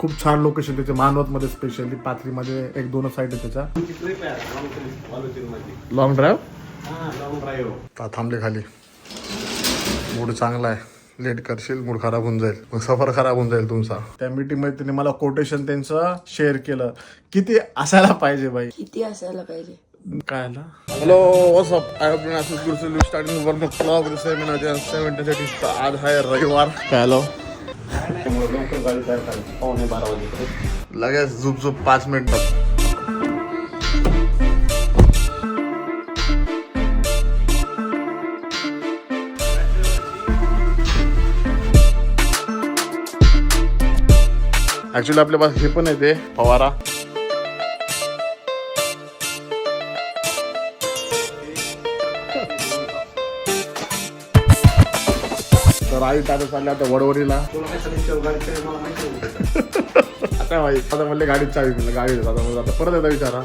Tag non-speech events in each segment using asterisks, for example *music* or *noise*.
खूप छान लोकेशन त्याचे मानवत मध्ये स्पेशली पाथरीमध्ये एक दोनच साईड आहे त्याच्या. लॉंग ड्राईव्ह हा लॉंग ड्राईव्ह थांबले खाली. मूड चांगला आहे. लेट करशील मूड खराब होऊन जाईल. मग सफर खराब होऊन जाईल तुमचा. त्या मीटिंगमध्ये त्यांनी मला कोटेशन त्यांचं शेअर केलं. किती असायला पाहिजे बाई? किती असायला पाहिजे? काय आला? Hello WhatsApp I have गुरुसुल starting one clock seven seventy आज आहे रविवार काय आलो? त्यामुळे लवकर गाडी तयार करायची पावणे बारा वाजेपर्यंत लगेच झुप झुप पाच मिनिटं ऍक्च्युली आपल्या पास हे पण येते फवारा. तर आई दादा चालले *laughs* आता वडवडीला आता माहिती आता म्हणले गाडीत चावी म्हणलं गाडी देत आता म्हणलं आता परत एकदा विचारा.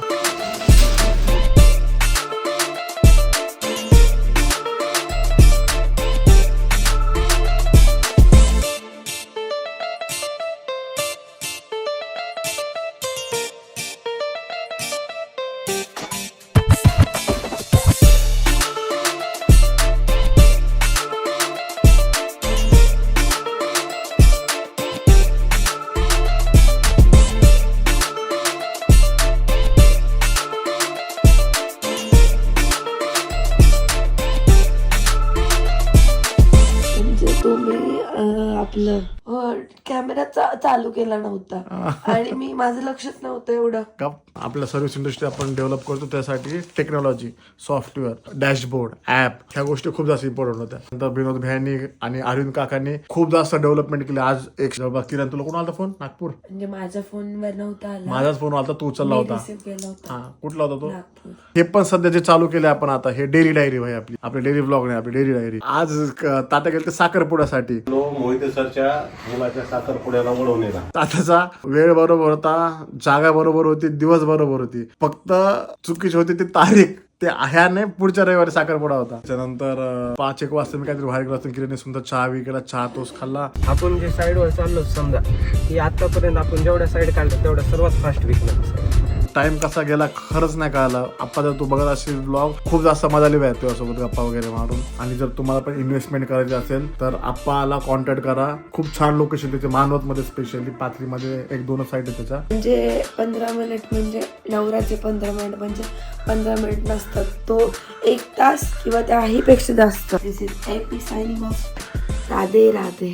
तुम्ही अं, आपलं कॅमेरा चालू केला नव्हता. आणि मी माझं लक्षच नव्हतं एवढं. का आपल्या सर्व्हिस इंडस्ट्री आपण डेव्हलप करतो त्यासाठी टेक्नॉलॉजी सॉफ्टवेअर डॅशबोर्ड ऍप ह्या गोष्टी खूप जास्त इम्पॉर्टंट होत्या. नंतर विनोद भैयांनी आणि अरविंद काकांनी खूप जास्त डेव्हलपमेंट केली. आज एक जवळपास किरण तुला कोण आला फोन नागपूर. म्हणजे माझ्या फोनवर नव्हता आला. माझाच फोन आला तू उचलला होता. हा कुठला होता तो? हे पण सध्या जे चालू केले आपण आता हे डेली डायरी भाई आपली. आपली डेली ब्लॉग नाही आपली डेली डायरी आज क- तात्या गेले ते साखरपुड्यासाठी. लो मोहिते सरच्या मुलाच्या साखरपुड्याला वळवणेला तात्याचा वेळ बरोबर होता जागा बरोबर होती दिवस बरोबर होती. फक्त चुकीची होती ती तारीख. ते ह्याने पुढच्या रविवारी साखरपुडा होता. त्यानंतर पाच एक वाजता मी काहीतरी बाहेर गेलो असतो किरण सुंदर चहा बी केला चहा तोच खाल्ला. आपण जे साईडवर चाललो समजा की आतापर्यंत आपण जेवढ्या साईड काढल्या तेवढ्या सर्वात फास्ट विकणार टाइम कसा गेला खरंच नाही कळालं. आपण जर तू बघत असेल ब्लॉग खूप जास्त मजा आली आहे तुझ्यासोबत गप्पा वगैरे मारून. आणि जर तुम्हाला पण इन्व्हेस्टमेंट करायची असेल तर आप्पाला कॉन्टॅक्ट करा. खूप छान लोकेशन त्याचे मानवत मध्ये स्पेशली पाथरीमध्ये एक दोन साईड आहे त्याच्या म्हणजे पंधरा मिनिट म्हणजे नवराचे पंधरा मिनिट म्हणजे पंधरा मिनिट नसतात. तो एक तास किंवा त्याही पेक्षा जास्त. This is AP signing off Radhe Radhe.